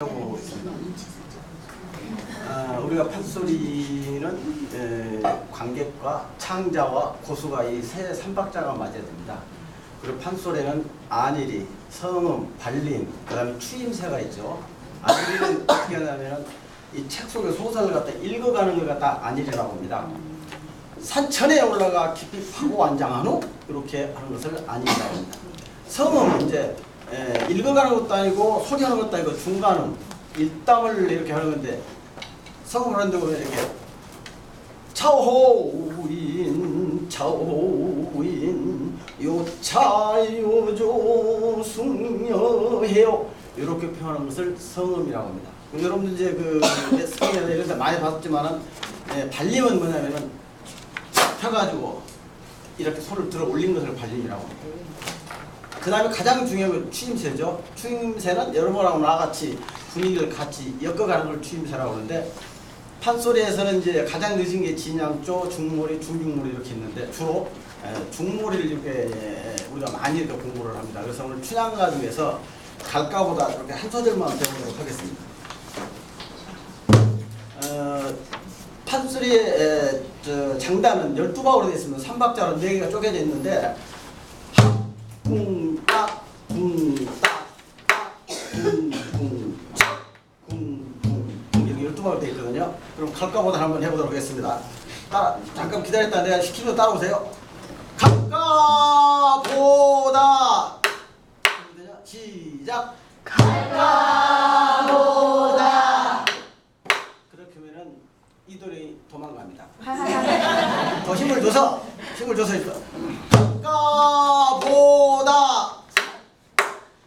하고. 아, 우리가 판소리는 에, 관객과 창자와 고수가 이 세 삼박자가 맞아야 됩니다. 그리고 판소리는 안일이, 성음, 발림, 그다음에 추임새가 있죠. 안일이는 어떻게 하냐면은 이책 속의 소설을 갖다 읽어가는 걸 갖다 안일이라고 합니다. 산천에 올라가 깊이 파고 완장한 후 이렇게 하는 것을 안일이라고 합니다. 성음은 이제 에, 읽어가는 것도 아니고 소리하는 것도 아니고 중간음 일담을 이렇게 하는 건데 성음을 하는데 보면 이렇게 차호인 차호인 요차요조 숙녀해요 이렇게 표현하는 것을 성음이라고 합니다. 여러분들 이제 그 레슨이나 이런 데 많이 봤지만은 예, 발림은 뭐냐면은 펴가지고 이렇게 손을 들어 올린 것을 발림이라고 합니다. 그 다음에 가장 중요한 건 추임새죠. 추임새는 여러분하고 나같이 분위기를 같이 엮어가는 걸 추임새라고 하는데 판소리에서는 이제 가장 늦은 게 진양조, 중몰이, 중중몰이 이렇게 있는데 주로 에, 중몰이를 이렇게 우리가 많이 이렇게 공부를 합니다. 그래서 오늘 춘향가 중에서 갈까보다 이렇게 한 소절만 배우도록 하겠습니다. 어, 판소리의 에, 저 장단은 12박으로 되어 있습니다. 3박자로 4개가 쪼개져 있는데 그럼 갈까보다 한번 해보도록 하겠습니다. 따라 잠깐 기다렸다 내가 시키면 따라오세요. 갈까보다 시작. 갈까보다 그렇게 하면은 이 돌이 도망갑니다. 더 힘을 줘서 힘을 줘서 있어. 갈까보다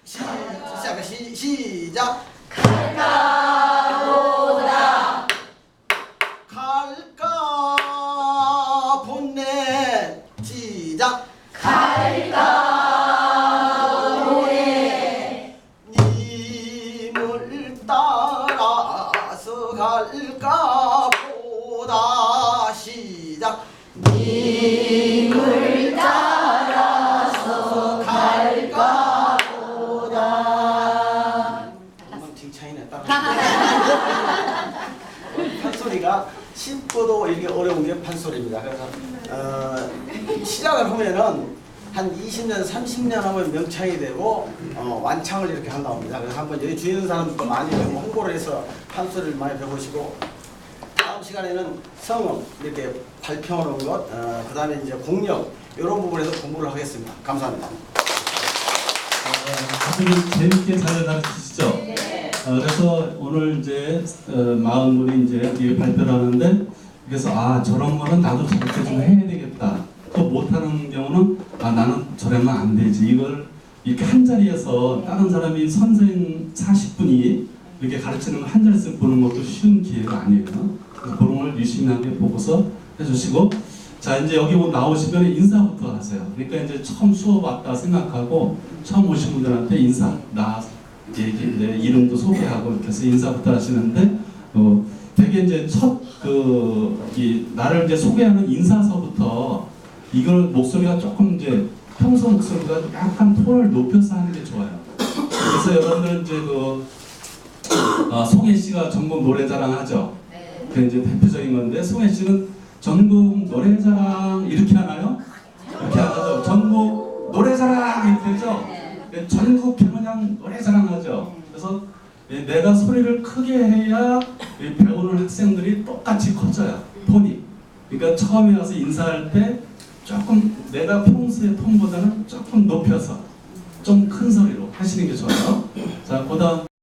시, 시작 시, 시작 갈까 따라서 갈까 보다 시작. 님을 따라서 갈까 보다. 엉망진창이네 따라 판소리가 쉽고도 이게 어려운 게 판소리입니다. 그래서 어, 시작을 하면은 한 20년, 30년 하면 명창이 되고 어, 완창을 이렇게 한다고 합니다. 그래서 한번 여기 주위 있는 사람들도 많이 좀 홍보를 해서 판소리를 많이 배우시고 다음 시간에는 성음 이렇게 발표하는 것, 어, 그 다음에 이제 공력 이런 부분에서 공부를 하겠습니다. 감사합니다. 선생님 재밌게 잘 가르치시죠? 어, 그래서 오늘 이제 어, 분이 이제 이 발표를 하는데 그래서 아 저런 거는 나도 저렇게 좀 해야 되겠다. 또 못하는 경우는 아 나는 저러면 안 되지. 이걸 이렇게 한 자리에서 다른 사람이 선생 40분이 이렇게 가르치는 걸한 자리에서 보는 것도 쉬운 기회가 아니에요. 그런 걸 유심하게 보고서 해주시고 자 이제 여기 나오시면 인사부터 하세요. 그러니까 이제 처음 수업 왔다 생각하고 처음 오신 분들한테 인사 나 얘기 내 이름도 소개하고 이렇게 해서 인사부터 하시는데 어 되게 이제 첫그이 나를 이제 소개하는 인사서부터 이걸 목소리가 조금 이제 평소 목소리가 약간 톤을 높여서 하는 게 좋아요. 그래서 여러분들 이제 그 아, 송혜 씨가 전국 노래자랑 하죠. 그 이제 대표적인 건데 송혜 씨는 전국 노래자랑 이렇게 하나요? 이렇게 안 하죠. 전국 노래자랑 이렇게 하죠. 네, 전국 그냥 노래자랑 하죠. 그래서 예, 내가 소리를 크게 해야 이 배우는 학생들이 똑같이 커져요. 톤이. 그러니까 처음에 와서 인사할 때 조금 내가 평소의 톤보다는 조금 높여서 좀 큰 소리로 하시는 게 좋아요. 자, 그다음